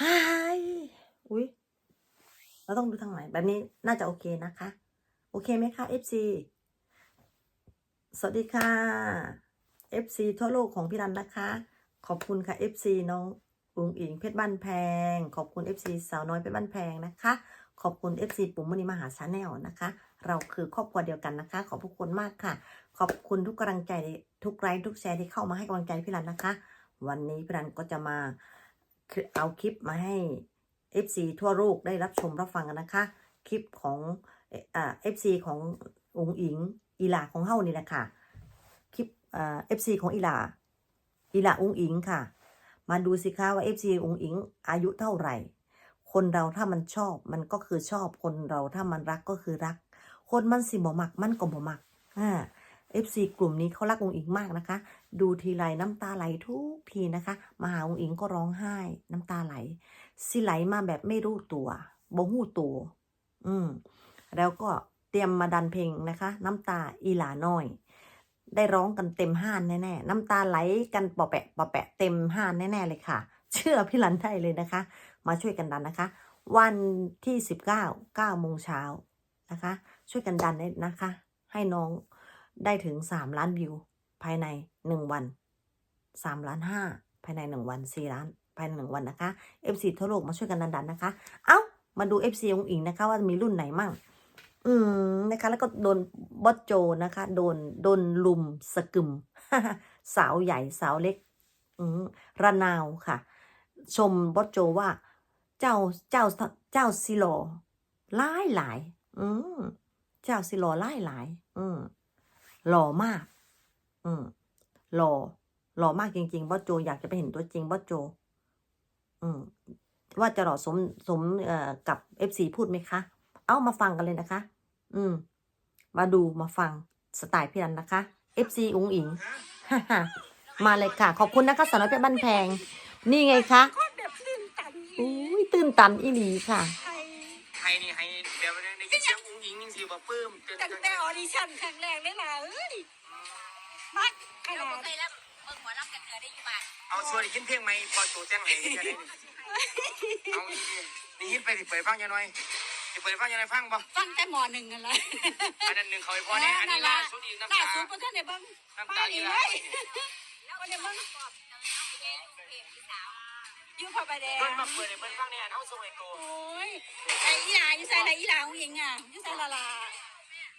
ฮายอุ้ยเราต้องดูทางไหน แบบนี้น่าจะโอเคนะคะ โอเคไหมคะ FC สวัสดีค่ะ FC ทั่วโลกของพี่รันนะคะ ขอบคุณค่ะ FC น้องอุงอิงเพชรบ้านแพง ขอบคุณ FC สาวน้อยเพชรบ้านแพงนะคะ ขอบคุณ FC ปุ่มมณีมหาชาแนลนะคะ เราคือครอบครัวเดียวกันนะคะ ขอบพระคุณมากค่ะ ขอบคุณทุกกำลังใจทุกไลค์ทุกแชร์ที่เข้ามาให้กำลังใจพี่รันนะคะ วันนี้พี่รันก็จะมา เอาคลิปมาให้ FC ทั่วโลกได้รับชมรับฟังกันนะคะ คลิปของเอฟซีขององค์อิงอีหลาของเฮานี่แหละค่ะ คลิปเอฟซีของอีหลาอีหลาองค์อิงค่ะ มาดูสิคะว่า FC องค์อิง อายุเท่าไหร่ คนเราถ้ามันชอบมันก็คือชอบคนเราถ้ามันรักก็คือรัก คนมันสิบ่มักมันก็บ่มักอ่า FC กลุ่มนี้เขารักองค์อิงมากนะคะ ดูทีไรน้ำตาไหลทุกทีนะคะ มาหาองค์อิงก็ร้องไห้ น้ำตาไหล สิไหลมาแบบไม่รู้ตัวบ่หูตัว อืม แล้วก็เตรียมมาดันเพลงนะคะ น้ำตาอีหลาน้อย ได้ร้องกันเต็มห้านแน่ๆน้ำตาไหลกันปอแปะปอแปะเต็มห้านแน่ๆเลยค่ะ เชื่อพี่ลันได้เลยนะคะ มาช่วยกันดันนะคะ วันที่สิบเก้าเก้าโมงเช้านะคะ ช่วยกันดันเลยนะคะ ให้น้อง ได้ถึงสามล้านวิว ภายในหนึ่งวันสามล้านห้าภายในหนึ่งวันสี่ล้าน ภายในหนึ่งวันนะคะ FC ทั่วโลกมาช่วยกันดันๆนะคะ เอ้า มาดู FC องอิงนะคะ ว่ามีรุ่นไหนมั่ง อืมนะคะ แล้วก็โดนบอสโจนะคะ โดนโดนลุมสกึม สาวใหญ่สาวเล็ก อืมระนาวค่ะ ชมบอสโจว่า เจ้าเจ้าเจ้าซิโลหลายหลาย อืมเจ้าซิโลหลายหลาย อืม หล่อมาก อืมหล่อ หล่อมากจริงๆบอสโจ อยากจะไปเห็นตัวจริงบอสโจ อืมว่าจะหล่อสมสมเอ่อกับเอฟซีพูดไหมคะ เอามาฟังกันเลยนะคะ อืม มาดูมาฟังสไตล์พี่รันนะคะ FC อุงอิงมาเลยค่ะ ขอบคุณนะคะสาวน้อยเพชรบ้านแพง นี่ไงคะคนแบบตื่นตันอุ้ยตื่นตันอีหลีค่ะไทยให้นี่ให้เดี๋ยว ได้ยินเสียงอุ้งอิงยังสิบ่ปลื้มจนตั้งแต่ออดิชั่นครั้งแรกเลยล่ะเอ้ยมักขเรานาดเคยรับเบิ่งหมอลำกันเธอได้อยู่บ้านเอาส่วนได้ยินเพลงไหมพอตัวแจ้งให้จะได้เอาดีๆได้ยินไปสิเปิดฟังยังหน่อยสิเปิดฟังยังไงฟังบ่ฟังแต่หมอหนึ่งกันเลยอันนั้นหนึ่งเขาไอ้พ่อเนี่ยอันนี้ล่าสุดอีกน้ำล่าตาสุดก็ท่านได้เบิ่งน้ำป้าตาดีอีเลลายก็ได้เบิ่งปอบเจอน้อง อยู่พระประแดงเพิ่นมาเปิดให้เพิ่นฟังเนี่ยเอาส่งให้กูโอ้ยไอ้อีหลาอยู่ใส่ละอีหลาของหญิงอะอยู่ใส่ละลา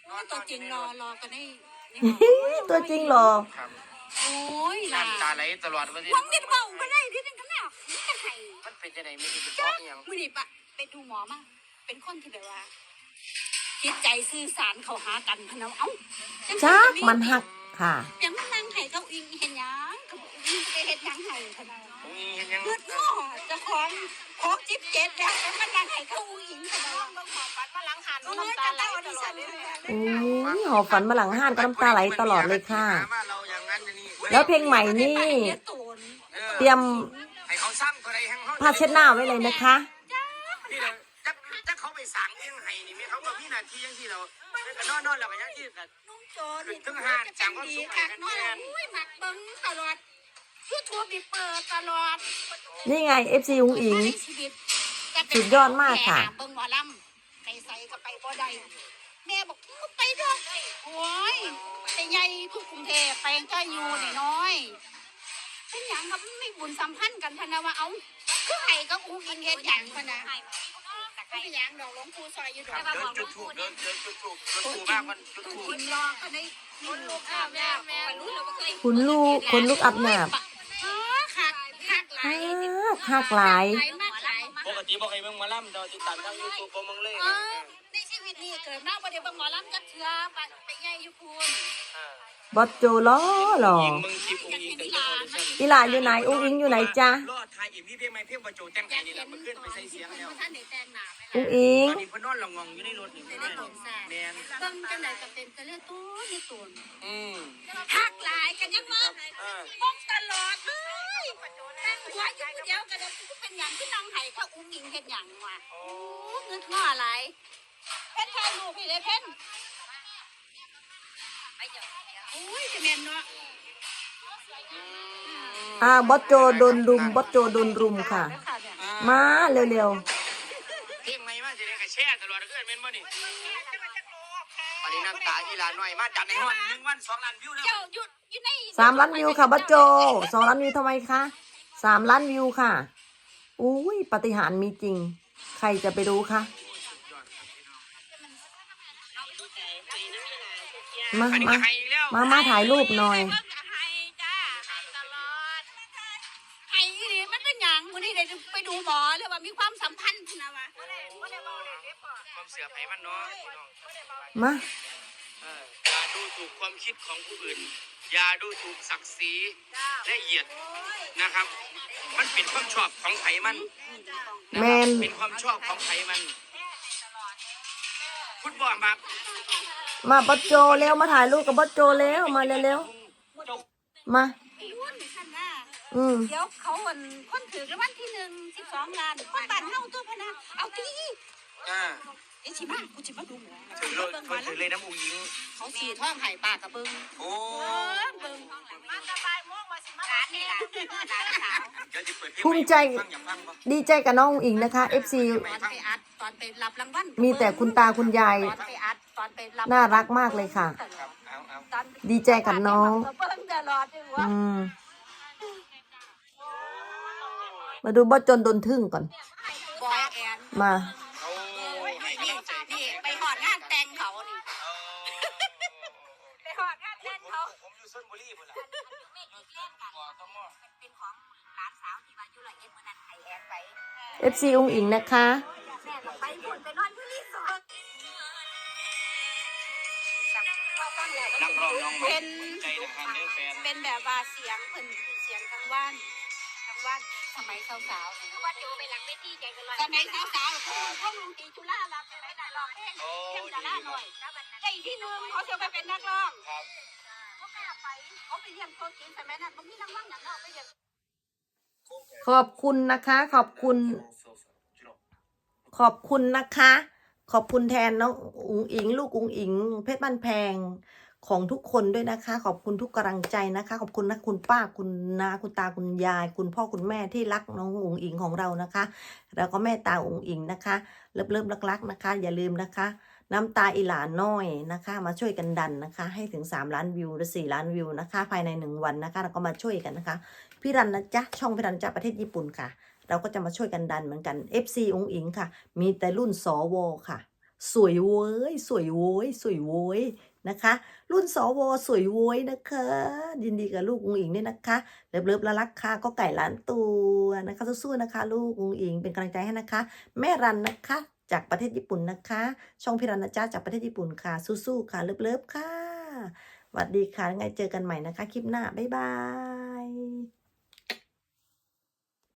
โอ้ยตัวจริงรอรอกันได้นี่หมอตัวจริงเหรอครับโอ้ยล่ะน้ำตาไหลตลอดวันนี้หวังนิดเบาก็ได้ที่นึงกันน่ะนี่จะไห้มันเป็นจังได๋ไม่ได้เป็นเพราะอีหยังมือดิปะไปดูหมอมาเป็นคนที่แบบว่าจิตใจสื่อสารเขาหากันพะนะเอ้าจังจักสิมันหักค่ะ ยัง เห็นหยังไห้พะนะอุ้งอิงเห็นยังเลือง้อเจะของของจิ๊บเจ็ดแล้วมันนั่งไห้เขาอิงพะนะเบิ่งหมอปัดมาล้งหันโอ้ยน้ำตาตั้งไหลแต่ออตดิลอชั่ดนเลยโอ้ยหอฝันมาหลังห้านก็น้ำตาไหลตลอดเลยค่ะมาเราอย่างนั้นอย่างนี้แล้วเพลงใหม่นี่เตรียมให้เขาซ้ำก็ได้แห่งผ้าเช็ดหน้าไว้เลยนะคะ นี่เขาไปสั่งเองให้นี่ม่เขาก็มีหน้าที่จังซี่เรานอนนอนแล้วก็ยังที่น่ะนุ่งโจนี่จะเป็นดีค่ะน้อยอุ้ยหมักเบิ้งตลอด ยูทูบมีเปิดตลอดนี่ไง FC อุงอิง ในชีวิตสุดยอดมากค่ะเบิ่งหมอลำไปใส่ก็ไปบ่ได้แม่บอกมึงไปเถอะโอ้ยแต่ใหญ่ทุกกรุงเทพไปก็อยู่น้อยๆเป็นหยังครับไม่บุญสัมพันธ์กันพะนะว่าเอ้าคือไห้ก็อุ้งอิงเฮ็ดหยังพะนะให้ตะไคก็ร้เป็นหยังดอกหลวงปู่ซอยอยู่ดอกเดินจุดถูกเดินเดินจุดถูกจุดถูกมากมันจุดถูก กินรอก็ได้คนลูกอาบน้ำแม่รู้เลยว่าเคยคุณลูกคนลูกอับหนาบอ๋อหัก หักหลายหักหลายหลาย มากหลายปกติบอกให้มึงมาล่ำเราติดตามทางยูทูบของมึงเลยเออในชีวิตนี้เกิดมาบ่ได้เบิ่งหมอลำจักเทื่อไปไปใหญ่อยู่พูนบอสโจล้อหรอยิงมึงคลิปอุ้งอิงแต่ยังออดิชั่นอีหลาอยู่ไหนอุงอิงอยู่ไหนจ๊ะรอดทายอีกพี่เพียงไม่เพียงประโจแจ้งไงนี่แหละมันขึ้นไปใส่เสียงแล้วท่านได้แต่งหน้าไหมอุล่ะงอิงตอนนี้พนอนหลงงอยู่ในรถนี่ได้ได้ตนแซ่แมนเบิ่งจังไดก็เป็นแต่เลือดตัวนี่ตัวอืมหักหลายกันยังว่าเออบ้องตลอดเลยนั่งหัวอยู่ผู้เดียวกันกูเป็นหยังที่นั่งไห้เขา อุ้งอิงเฮ็ดหยังวะโอ้เงินง้ออะไรเพชรถ่ายรูปพี่เลยเพชรไปเดี๋ยวเดี๋ยวอุ้ยจะแม่นเนาะอ่าบอสโจโดนรุมบอสโจโดนรุมค่ะอ่ามาเร็วเพลงใหม่มาสิได้ก็แช่ตลอดเกินแม่นบ่นี่วันนี้น้ำตาอีหลาน้อยมาจัดในห้องหนึ่งวันสองล้านวิวแล้ว เจ้าหยุดอยู่ใน ๆสามล้านวิวค่ะบัจโจสองล้านวิวทำไมคะสามล้านวิวค่ะ อุ้ยปาฏิหารย์มีจริง ใครจะไปรู้คะมาอันนี้มาก็ให้อีกแล้วมามาถ่ายรูปหน่อยเบิ่งก็ให้จ้าให้ตลอดให้อีนี่มันเป็นหยังมื้อนี้ได้ไปดูหมอเลยว่ามีความสัมพันธ์นะวะความเสือไผมันเนาะพี่น้องมาเอออย่าดูถูกความคิดของผู้อื่น อย่าดูถูกศักดิ์ศรีและเหยียดนะครับ มันเป็นความชอบของไผมันนะครับแมน เป็นความชอบของไผมันฟุตบอลมามาบัจโจเร็วมาถ่ายรูปกับบัจโจเร็วมาเร็วๆมา รุ่นฉันน่ะอืม เดี๋ยวเขาคนคนถือรางวัลที่หนึ่งสิบสองล้านคนบ้านเฮาตัวพะนะเอาทีอ่า ไอ้ชิมากูจิมาดูหมอถือเลยถือเลยน้ำอูยิงเขาสีท่องไห่ปากกับเบิ้งโอ้เออเบิ้งมันสบายม่วงมาสิมาหลานนี่ล่ะหลานสาวเดี๋ยวจะเปิดเพลงภูมิใจฟังอย่าฟังบ่ดีใจกับน้องอิงนะคะ FC ตอนไปอัดตอนไปรับรางวัลมีแต่คุณตาคุณยายตอนไปอัดตอนไปรับน่ารักมากเลยค่ะครับเอาเอาตอนดีใจกับน้องเบิ้งตลอดเลยอืวะมมาดูบัจจนโดนทึ่งก่อนบอยแอนมา ต้องมอเป็นของหลานสาวที่ว่าอยู่ละเอ็ดเมื่อนั้นไอแอนไป FC อุ้งอิงนะคะ แม่ก็ไปพุ่นไปนอนอยู่รีสอร์ทนักร้องน้องใหม่เป็นใจนะครับเด้อแฟนเป็นแบบว่าเสียงเพิ่นคือเสียงกลางว่านกลางว่านสมัยสาวๆคือว่าอยู่ไปหลังเวทีใจกันเลยสมัยสาวๆคือพวกลุงตีจุฬาลับไปไหนน่ะร้องเพลงโอ้เที่ยงดีดาราหน่อยไอ้ที่หนึงเขาจะไปเป็นนักร้อง ครับเขากล้าไป เขาไปเรียนโคกินสมัยนั้นมันมีรางวัลอย่างนอกไปเรียนขอบคุณนะคะ ขอบคุณ ขอบคุณนะคะ ขอบคุณแทนน้องอุ๋งอิง ลูกอุ๋งอิง เพชรบ้านแพงของทุกคนด้วยนะคะ ขอบคุณทุกกำลังใจนะคะ ขอบคุณนะคุณป้าคุณนาคุณตาคุณยาย คุณพ่อคุณแม่ที่รักน้องอุ๋งอิงของเรานะคะ แล้วก็แม่ตาอุ๋งอิงนะคะ เลิฟเลิฟรักๆนะคะ อย่าลืมนะคะ น้ำตาอีหลาน้อยนะคะ มาช่วยกันดันนะคะ ให้ถึง 3 ล้านวิวหรือ 4 ล้านวิวนะคะ ภายใน 1 วันนะคะ เราก็มาช่วยกันนะคะพี่รันนะจ๊ะช่องพี่รันจ๊ะประเทศญี่ปุ่นค่ะ เราก็จะมาช่วยกันดันเหมือนกัน FC องค์อิงค่ะ มีแต่รุ่นสวค่ะ สวยโว้ยสวยโว้ยสวยโว้ยนะคะ รุ่นสวสวยโว้ยนะคะ ยินดีกับลูกองค์อิงด้วยนะคะเลิฟเลิฟละลักค่ะก็ไก่ล้านตัวนะคะสู้ๆนะคะ ลูกองค์อิงเป็นกำลังใจให้นะคะ แม่รันนะคะ จากประเทศญี่ปุ่นนะคะ ช่องพิรันนะจ๊ะจากประเทศญี่ปุ่นค่ะ สู้ๆค่ะ เลิฟๆค่ะสวัสดีค่ะ ไงเจอกันใหม่นะคะ คลิปหน้า บ๊ายบาย